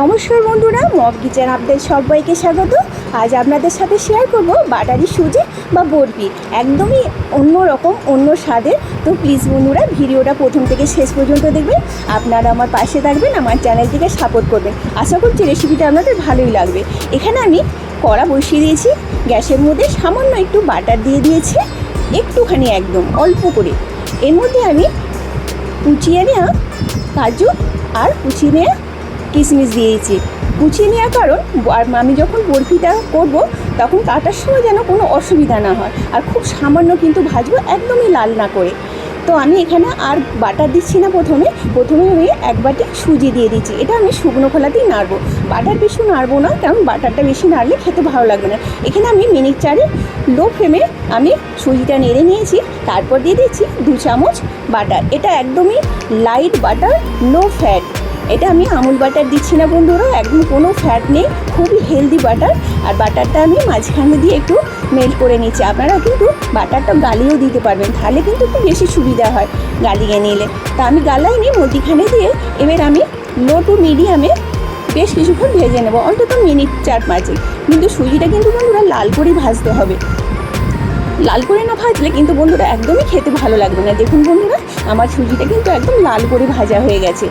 নমস্কার বন্ধুরা mob kitchen আপনাদের সবাইকে স্বাগত। আজ আপনাদের সাথে শেয়ার করব বাটারি সুজি বা বরফি একদমই অন্য রকম, অন্য স্বাদের। তো প্লিজ বন্ধুরা, ভিডিওটা প্রথম থেকে শেষ পর্যন্ত দেখবেন। আপনারা আমার পাশে থাকবেন, আমার চ্যানেলটিকে সাপোর্ট করবেন। আশা করছি রেসিপিটা আপনাদের ভালোই লাগবে। এখানে আমি কড়া বসিয়ে দিয়েছি, গ্যাসের মধ্যে সামান্য একটু বাটার দিয়ে দিয়েছি, একটুখানি একদম, অল্প করে। এর মধ্যে আমি কুচিয়ে নেওয়া কাজু আর কুচিয়ে নেওয়া কিশমিশ দিয়েছি। কুচিয়ে নেওয়ার কারণ আমি যখন বরফিটা করব, তখন কাটার সময় যেন কোনো অসুবিধা না হয়। আর খুব সামান্য কিন্তু ভাজবো একদমই লাল না করে। তো আমি এখানে আর বাটার দিচ্ছি না প্রথমে। প্রথমে আমি এক বাটি সুজি দিয়ে দিচ্ছি। এটা আমি শুকনো খোলাতেই নাড়বো। বাটার বেশি নাড়বো না, কারণ বাটারটা বেশি নাড়লে খেতে ভালো লাগবে না। এখানে আমি মিনিট চারে লো ফ্লেমে আমি সুজিটা নেড়ে নিয়েছি। তারপর দিয়ে দিচ্ছি দু চামচ বাটার। এটা একদমই লাইট বাটার লো ফ্যাট এটা আমি আমুল বাটার দিচ্ছি না বন্ধুরা একদম কোনো ফ্যাট নেই, খুবই হেলদি বাটার। আর বাটারটা আমি মাঝখানে দিয়ে একটু মেল্ট করে নিচ্ছি। আপনারা কিন্তু বাটারটা গালিয়েও দিতে পারবেন, তাহলে কিন্তু একটু বেশি সুবিধা হয় গালিয়ে নিলে। তা আমি গালাইনি, মধ্যিখানে দিয়ে এবার আমি লো টু মিডিয়ামে বেশ কিছুক্ষণ ভেজে নেব, অন্তত মিনিট চার পাঁচে। কিন্তু সুজিটা কিন্তু বন্ধুরা লাল করেই ভাজতে হবে। লাল করে না ভাজলে কিন্তু বন্ধুরা একদমই খেতে ভালো লাগবে না। দেখুন বন্ধুরা, আমার সুজিটা কিন্তু একদম লাল করে ভাজা হয়ে গেছে।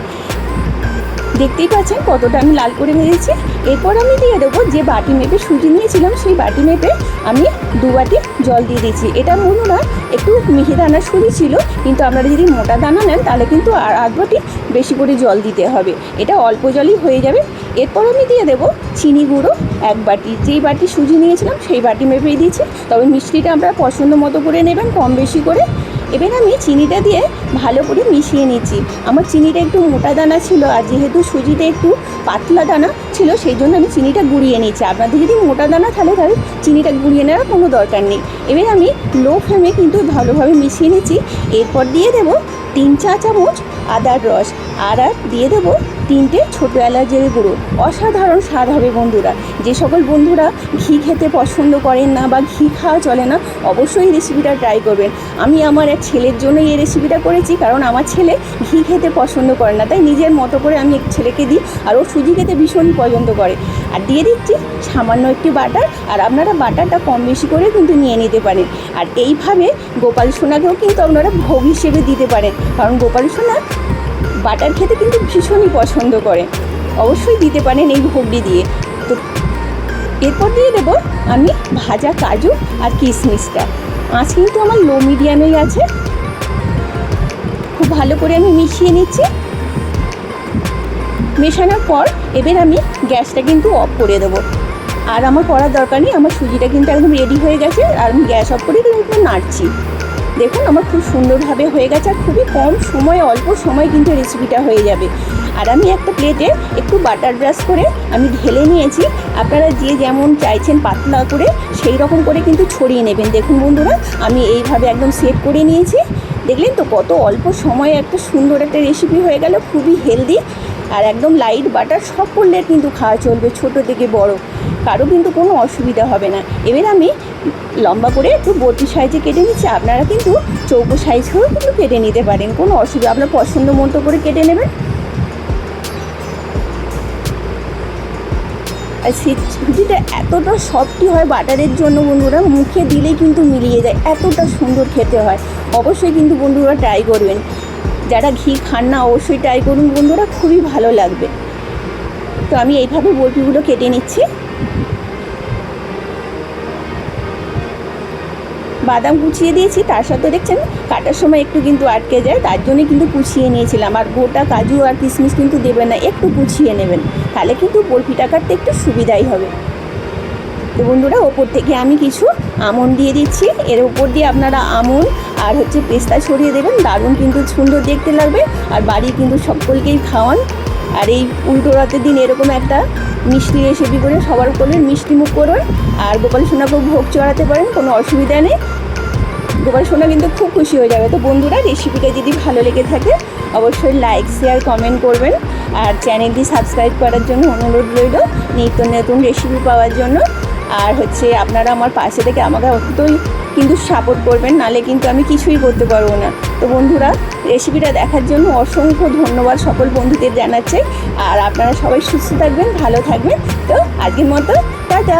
দেখতেই পাচ্ছেন কতটা আমি লাল করে ভেজেছি। এরপর আমি দিয়ে দেবো যে বাটি মেপে সুজি নিয়েছিলাম, সেই বাটি মেপে আমি দু বাটি জল দিয়ে দিয়েছি। এটা বন্ধুরা একটু মিহি দানার সুজি ছিল, কিন্তু আপনারা যদি মোটা দানা নেন, তাহলে কিন্তু আর আধ বাটি বেশি করে জল দিতে হবে। এটা অল্প জলই হয়ে যাবে। এরপর আমি দিয়ে দেবো চিনি গুঁড়ো, এক বাটি। যেই বাটি সুজি নিয়েছিলাম, সেই বাটি মেপেই দিয়েছি। তবে মিষ্টিটা আপনারা পছন্দ মতো করে নেবেন, কম বেশি করে। এবার আমি চিনিটা দিয়ে ভালো করে মিশিয়ে নিচ্ছি। আমার চিনিটা একটু মোটা দানা ছিল আর যেহেতু সুজিটা একটু পাতলা দানা ছিল, সেই জন্য আমি চিনিটা গুঁড়িয়ে নিচ্ছি। আপনাদের যদি মোটা দানা থাকে তাহলে চিনিটা গুঁড়িয়ে নেওয়ার কোনো দরকার নেই। এবার আমি লো ফ্লেমে কিন্তু ভালোভাবে মিশিয়ে নিচ্ছি। এরপর দিয়ে দেবো তিন চা চামচ আদার রস আর আর দিয়ে দেবো তিনটে ছোটো এলাচের গুঁড়ো। অসাধারণ স্বাদ হবে বন্ধুরা। যে সকল বন্ধুরা ঘি খেতে পছন্দ করেন না বা ঘি খাওয়া চলে না, অবশ্যই রেসিপিটা ট্রাই করবেন। আমি আমার এক ছেলের জন্য এই রেসিপিটা করেছি কারণ আমার ছেলে ঘি খেতে পছন্দ করে না। তাই নিজের মতো করে আমি এক ছেলেকে দিই আর ও সুজি খেতে ভীষণ পছন্দ করে। আর দিয়ে দিচ্ছি সামান্য একটি বাটার, আর আপনারা বাটারটা কম বেশি করে কিন্তু নিয়ে নিতে পারেন। আর এইভাবে গোপাল সোনাকেও কিন্তু আপনারা ভোগ হিসেবে দিতে পারেন। কারণ গোপাল সোনা বাটার খেতে কিন্তু ভীষণই পছন্দ করে। অবশ্যই দিতে পারেন এই ভোগটি দিয়ে। তো এরপর দিয়ে দেবো আমি ভাজা কাজু আর কিশমিশটা। আঁচ কিন্তু আমার লো মিডিয়ামেই আছে। খুব ভালো করে আমি মিশিয়ে নিচ্ছি। মেশানোর পর এবার আমি গ্যাসটা কিন্তু অফ করে দেবো। আর আমার করার দরকার নেই, আমার সুজিটা কিন্তু একদম রেডি হয়ে গেছে, আর আমি গ্যাস অফ করে কিন্তু নাড়ছি। দেখুন আমার খুব সুন্দরভাবে হয়ে গেছে, আর খুবই কম সময়, অল্প সময় কিন্তু রেসিপিটা হয়ে যাবে। আর আমি একটা প্লেটে একটু বাটার ব্রাশ করে আমি ঢেলে নিয়েছি, আপনারা যে যেমন চাইছেন পাতলা করে, সেই রকম করে কিন্তু ছড়িয়ে নেবেন। দেখুন বন্ধুরা, আমি এইভাবে একদম সেট করে নিয়েছি। দেখলেন তো কত অল্প সময়ে একটা সুন্দর একটা রেসিপি হয়ে গেল, খুবই হেলদি আর একদম লাইট বাটার সব করলে কিন্তু খাওয়া চলবে ছোট থেকে বড়। কারও কিন্তু কোনো অসুবিধা হবে না। এবার আমি লম্বা করে একটু বটি সাইজে কেটে নিচ্ছি। আপনারা কিন্তু চৌকো সাইজ করেও কিন্তু কেটে নিতে পারেন। কোনো অসুবিধা, আপনার পছন্দ মতো করে কেটে নেবেন। আর সুজিটা এতটা সফটি হয় বাটারের জন্য বন্ধুরা, মুখে দিলেই কিন্তু মিলিয়ে যায়। এতটা সুন্দর খেতে হয়। অবশ্যই কিন্তু বন্ধুরা ট্রাই করবেন। যারা ঘি খান না, অবশ্যই ট্রাই করুন বন্ধুরা, খুবই ভালো লাগবে। তো আমি এইভাবে বরফিগুলো কেটে নিচ্ছি। বাদাম কুচিয়ে দিয়েছি, তার সাথে দেখছেন, কাটার সময় একটু কিন্তু আটকে যায়, তার জন্যই কিন্তু কুচিয়ে নিয়েছিলাম। আর গোটা কাজু আর কিশমিশ কিন্তু দেবেন না, একটু কুচিয়ে নেবেন, তাহলে কিন্তু বরফিটা কাটতে একটু সুবিধাই হবে। তো বন্ধুরা, ওপর থেকে আমি কিছু আমন দিয়ে দিচ্ছি। এর উপর দিয়ে আপনারা আমন আর হচ্ছে পেস্তা ছড়িয়ে দেবেন, দারুণ কিন্তু সুন্দর দেখতে লাগবে। আর বাড়ি কিন্তু সকলকেই খাওয়ান। আর এই উল্টো রাতের দিন এরকম একটা মিষ্টি রেসিপি করে সবার উপরে মিষ্টি মুখ করুন। আর গোপাল সোনাকেও ভোগ চড়াতে পারেন, কোনো অসুবিধা নেই। গোপাল সোনা কিন্তু খুব খুশি হয়ে যাবে। তো বন্ধুরা রেসিপিটা যদি ভালো লেগে থাকে, অবশ্যই লাইক শেয়ার কমেন্ট করবেন। আর চ্যানেলটি সাবস্ক্রাইব করার জন্য অনুরোধ রইল নিত্য নতুন রেসিপি পাওয়ার জন্য। আর হচ্ছে আপনারা আমার পাশে থেকে আমাকে অতই কিন্তু সাপোর্ট করবেন, নালে কিন্তু আমি কিছুই করতে পারব না। তো বন্ধুরা রেসিপিটা দেখার জন্য অসংখ্য ধন্যবাদ সকল বন্ধুদের জানাচ্ছে। আর আপনারা সবাই সুস্থ থাকবেন, ভালো থাকবেন। তো আজকের মতো, টাটা!